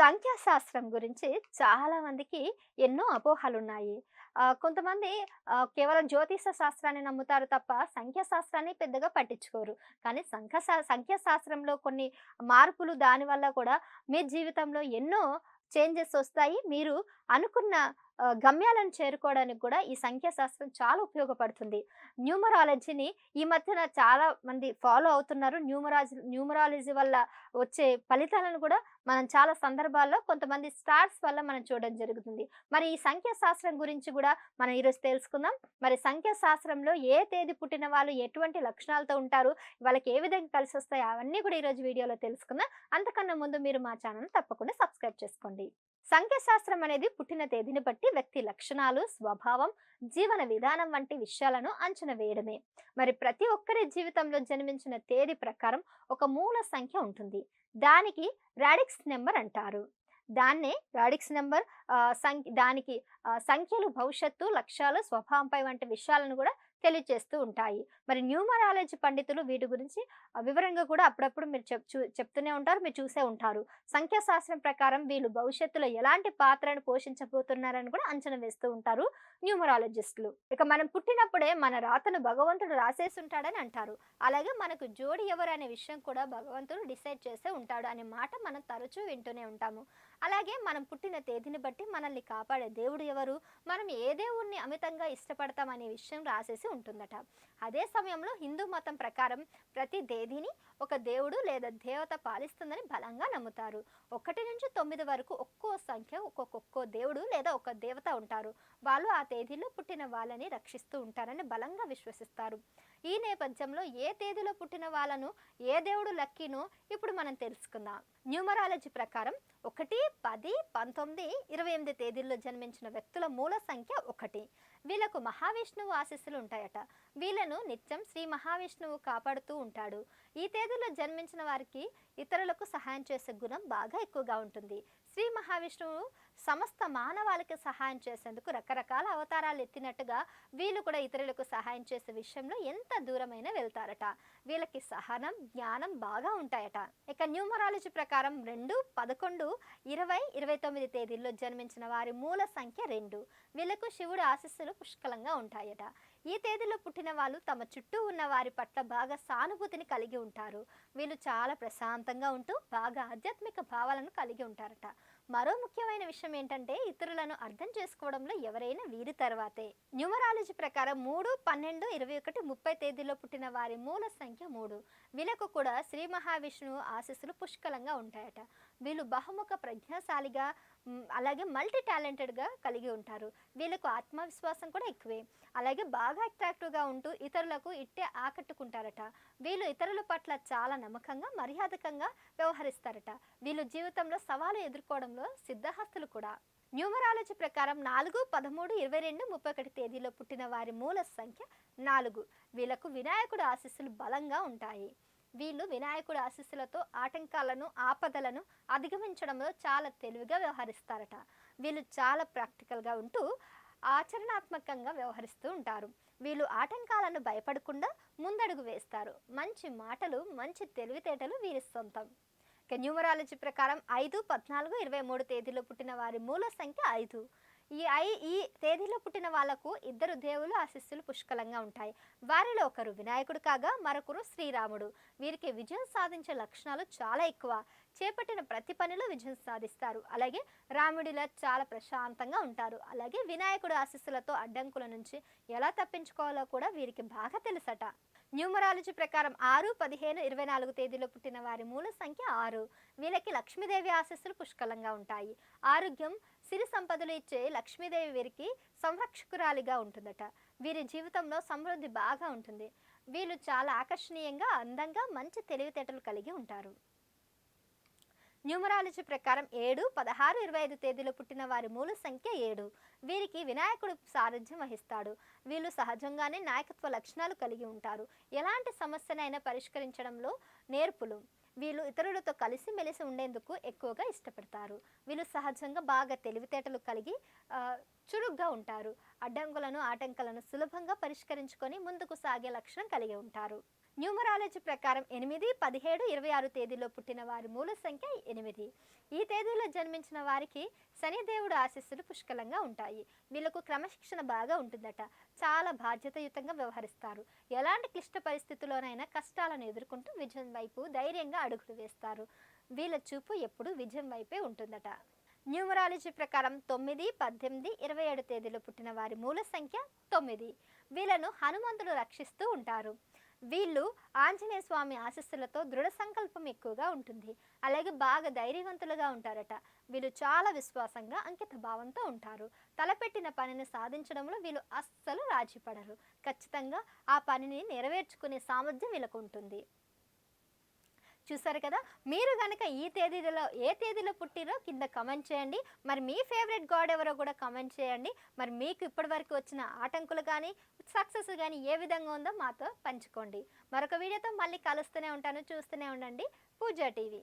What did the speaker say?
సంఖ్యాశాస్త్రం గురించి చాలా మందికి ఎన్నో అపోహలున్నాయి. కొంతమంది కేవలం జ్యోతిష శాస్త్రాన్ని నమ్ముతారు తప్ప సంఖ్యాశాస్త్రాన్ని పెద్దగా పట్టించుకోరు. కానీ సంఖ్య సంఖ్యాశాస్త్రంలో కొన్ని మార్పులు దానివల్ల కూడా మీ జీవితంలో ఎన్నో చేంజెస్ వస్తాయి మీరు అనుకున్న గమ్యాలను చేరుకోవడానికి కూడా ఈ సంఖ్యాశాస్త్రం చాలా ఉపయోగపడుతుంది. న్యూమరాలజీని ఈ మధ్యన చాలా మంది ఫాలో అవుతున్నారు. న్యూమరాజీ న్యూమరాలజీ వల్ల వచ్చే ఫలితాలను కూడా మనం చాలా సందర్భాల్లో కొంతమంది స్టార్స్ వల్ల మనం చూడడం జరుగుతుంది. మరి ఈ సంఖ్యాశాస్త్రం గురించి కూడా మనం ఈరోజు తెలుసుకుందాం. మరి సంఖ్యాశాస్త్రంలో ఏ తేదీ పుట్టిన వాళ్ళు ఎటువంటి లక్షణాలతో ఉంటారు? వాళ్ళకి ఏ విధంగా కలిసి వస్తాయి అవన్నీ కూడా ఈరోజు వీడియోలో తెలుసుకుందాం. అంతకన్నా ముందు మీరు మా ఛానల్ తప్పకుండా సబ్స్క్రైబ్ చేసుకోండి. సంఖ్యాశాస్త్రం అనేది పుట్టిన తేదీని బట్టి వ్యక్తి లక్షణాలు, స్వభావం, జీవన విధానం వంటి విషయాలను అంచనా వేయడమే. మరి ప్రతి ఒక్కరి జీవితంలో జన్మించిన తేదీ ప్రకారం ఒక మూల సంఖ్య ఉంటుంది. దానికి రాడిక్స్ నెంబర్ అంటారు. దాన్నే రాడిక్స్ నెంబర్ సంఖ్య దానికి సంఖ్యలు భవిష్యత్తు, లక్ష్యాలు, స్వభావంపై వంటి విషయాలను కూడా తెలియజేస్తూ ఉంటాయి. మరి న్యూమరాలజీ పండితులు వీటి గురించి వివరంగా కూడా అప్పుడప్పుడు మీరు చెప్తూనే ఉంటారు. మీరు చూసే ఉంటారు. సంఖ్యాశాస్త్రం ప్రకారం వీళ్ళు భవిష్యత్తులో ఎలాంటి పాత్రను పోషించబోతున్నారని కూడా అంచనా వేస్తూ ఉంటారు న్యూమరాలజిస్టులు. ఇక మనం పుట్టినప్పుడే మన రాతను భగవంతుడు రాసేసి ఉంటాడని అంటారు. అలాగే మనకు జోడి ఎవరు అనే విషయం కూడా భగవంతుడు డిసైడ్ చేసే ఉంటాడు అనే మాట మనం తరచూ వింటూనే ఉంటాము. అలాగే మనం పుట్టిన తేదీని బట్టి మనల్ని కాపాడే దేవుడు ఎవరు? మనం ఏ దేవుణ్ణి అమితంగా ఇష్టపడతాం అనే విషయం రాసేసి ఉంటుందట. అదే సమయంలో హిందూ మతం ప్రకారం ప్రతి తేదీని ఒక దేవుడు లేదా దేవత పాలిస్తుందని బలంగా నమ్ముతారు. 1-9 వరకు ఒక్కో సంఖ్య ఒక్కొక్కో దేవుడు లేదా ఒక దేవత ఉంటారు. వాళ్ళు ఆ తేదీలో పుట్టిన వాళ్ళని రక్షిస్తూ ఉంటారని బలంగా విశ్వసిస్తారు. ఈ నేపథ్యంలో ఏ తేదీలో పుట్టిన వాళ్ళను ఏ దేవుడు లక్కీనో ఇప్పుడు మనం తెలుసుకుందాం. న్యూమరాలజీ ప్రకారం 1, 10, 19, 28 తేదీల్లో జన్మించిన వ్యక్తుల మూల సంఖ్య ఒకటి వీళ్ళకు మహావిష్ణువు ఆశీస్సులు ఉంటాయట. వీళ్ళను నిత్యం శ్రీ మహావిష్ణువు కాపాడుతూ ఉంటాడు. ఈ తేదీలో జన్మించిన వారికి ఇతరులకు సహాయం చేసే గుణం బాగా ఎక్కువగా ఉంటుంది. శ్రీ మహావిష్ణువు సమస్త మానవాళికి సహాయం చేసేందుకు రకరకాల అవతారాలు ఎత్తినట్టుగా వీళ్ళు కూడా ఇతరులకు సహాయం చేసే విషయంలో ఎంత దూరమైనా వెళ్తారట. వీళ్ళకి సహనం, జ్ఞానం బాగా ఉంటాయట. ఇక న్యూమరాలజీ ప్రకారం 2, 11, 20, 29 తేదీల్లో జన్మించిన వారి మూల సంఖ్య రెండు వీళ్ళకు శివుడి ఆశస్సులు పుష్కలంగా ఉంటాయట. ఈ తేదీలో పుట్టిన వాళ్ళు తమ చుట్టూ ఉన్న వారి పట్ల బాగా సానుభూతిని కలిగి ఉంటారు. వీళ్ళు చాలా ప్రశాంతంగా ఉంటూ బాగా ఆధ్యాత్మిక భావాలను కలిగి ఉంటారట. మరో ముఖ్యమైన విషయం ఏంటంటే ఇతరులను అర్థం చేసుకోవడంలో ఎవరైనా వీరి తర్వాతే. న్యూమరాలజీ ప్రకారం మూడు పన్నెండు ఇరవై ఒకటి ముప్పై తేదీలో పుట్టిన వారి మూల సంఖ్య మూడు వీళ్ళకు కూడా శ్రీ మహావిష్ణువు ఆశీస్సులు పుష్కలంగా ఉంటాయట. వీళ్ళు బహుముఖ ప్రజ్ఞాశాలిగా అలాగే మల్టీ టాలెంటెడ్‌గా కలిగి ఉంటారు. వీళ్ళకు ఆత్మవిశ్వాసం కూడా ఎక్కువే. అలాగే బాగా అట్రాక్టివ్‌గా ఉంటూ ఇతరులకు ఇట్టే ఆకట్టుకుంటారట. వీళ్ళు ఇతరుల పట్ల చాలా నమ్మకంగా, మర్యాదకంగా వ్యవహరిస్తారట. వీళ్ళు జీవితంలో సవాలు ఎదుర్కోవడంలో సిద్ధహస్తులు కూడా. న్యూమరాలజీ ప్రకారం 4, 13, 22, 31 తేదీలో పుట్టిన వారి మూల సంఖ్య నాలుగు వీళ్ళకు వినాయకుడు ఆశీస్సులు బలంగా ఉంటాయి. వీళ్ళు వినాయకుడి ఆశీస్సులతో ఆటంకాలను, ఆపదలను అధిగమించడంలో చాలా తెలివిగా వ్యవహరిస్తారట. వీళ్ళు చాలా ప్రాక్టికల్‌గా ఉంటూ ఆచరణాత్మకంగా వ్యవహరిస్తూ ఉంటారు. వీళ్ళు ఆటంకాలను భయపడకుండా ముందడుగు వేస్తారు. మంచి మాటలు, మంచి తెలివితేటలు వీరి సొంతం. ఇక న్యూమరాలజీ ప్రకారం 5, 14, 23 తేదీలో పుట్టిన వారి మూల సంఖ్య ఐదు ఈ ఐ ఈ తేదీలో పుట్టిన వాళ్ళకు ఇద్దరు దేవులు ఆశిస్సులు పుష్కలంగా ఉంటాయి. వారిలో ఒకరు వినాయకుడు కాగా మరొకరు శ్రీరాముడు. వీరికి విజయం సాధించే లక్షణాలు చాలా ఎక్కువ. చేపట్టిన ప్రతి పనిలో విజయం సాధిస్తారు. అలాగే రాముడిలా చాలా ప్రశాంతంగా ఉంటారు. అలాగే వినాయకుడు ఆశీస్సులతో అడ్డంకుల నుంచి ఎలా తప్పించుకోవాలో కూడా వీరికి బాగా తెలుసట. న్యూమరాలజీ ప్రకారం 6, 15, 24 తేదీలో పుట్టిన వారి మూల సంఖ్య ఆరు వీళ్ళకి లక్ష్మీదేవి ఆశస్సులు పుష్కలంగా ఉంటాయి. ఆరోగ్యం, సిరి సంపదలు ఇచ్చే లక్ష్మీదేవి వీరికి సంరక్షకురాలిగా ఉంటుందట. వీరి జీవితంలో సమృద్ధి బాగా ఉంటుంది. వీళ్ళు చాలా ఆకర్షణీయంగా, అందంగా, మంచి తెలివితేటలు కలిగి ఉంటారు. న్యూమరాలజీ ప్రకారం 7, 16, 25 తేదీలో పుట్టిన వారి మూల సంఖ్య ఏడు వీరికి వినాయకుడు సారథ్యం వహిస్తాడు. వీళ్ళు సహజంగానే నాయకత్వ లక్షణాలు కలిగి ఉంటారు. ఎలాంటి సమస్యనైనా పరిష్కరించడంలో నేర్పులు. వీళ్ళు ఇతరులతో కలిసి మెలిసి ఉండేందుకు ఎక్కువగా ఇష్టపడతారు. వీళ్ళు సహజంగా బాగా తెలివితేటలు కలిగి చురుగ్గా ఉంటారు. అడ్డంకులను, ఆటంకాలను సులభంగా పరిష్కరించుకొని ముందుకు సాగే లక్షణం కలిగి ఉంటారు. న్యూమరాలజీ ప్రకారం ఎనిమిది పదిహేడు ఇరవై ఆరు తేదీలో పుట్టిన వారి మూల సంఖ్య ఎనిమిది. ఈ తేదీలో జన్మించిన వారికి శనిదేవుడు ఆశీస్సులు పుష్కలంగా ఉంటాయి. వీళ్ళకు క్రమశిక్షణ బాగా ఉంటుందట. చాలా బాధ్యతయుతంగా వ్యవహరిస్తారు. ఎలాంటి క్లిష్ట పరిస్థితుల్లోనైనా కష్టాలను ఎదుర్కొంటూ విజయం వైపు ధైర్యంగా అడుగులు వేస్తారు. వీళ్ళ చూపు ఎప్పుడూ విజయం వైపే ఉంటుందట. న్యూమరాలజీ ప్రకారం తొమ్మిది పద్దెనిమిది ఇరవై ఏడు తేదీలో పుట్టిన వారి మూల సంఖ్య తొమ్మిది. వీళ్ళను హనుమంతుడు రక్షిస్తూ ఉంటారు. వీళ్ళు ఆంజనేయ స్వామి ఆశస్సులతో దృఢ సంకల్పం ఎక్కువగా ఉంటుంది. అలాగే బాగా ధైర్యవంతులుగా ఉంటారట. వీళ్ళు చాలా విశ్వాసంగా అంకిత భావంతో ఉంటారు. తలపెట్టిన పనిని సాధించడంలో వీళ్ళు అస్సలు రాజీపడరు ఖచ్చితంగా ఆ పనిని నెరవేర్చుకునే సామర్థ్యం వీళ్ళకు ఉంటుంది. చూసారు కదా? మీరు కనుక ఈ తేదీలో ఏ తేదీలో పుట్టిరో కింద కమెంట్ చేయండి. మరి మీ ఫేవరెట్ గాడ్ ఎవరో కూడా కమెంట్ చేయండి. మరి మీకు ఇప్పటివరకు వచ్చిన ఆటంకులు కానీ సక్సెస్ కానీ ఏ విధంగా ఉందో మాతో పంచుకోండి. మరొక వీడియోతో మళ్ళీ కలుస్తూనే ఉంటాను. చూస్తూనే ఉండండి. పూజా టీవీ.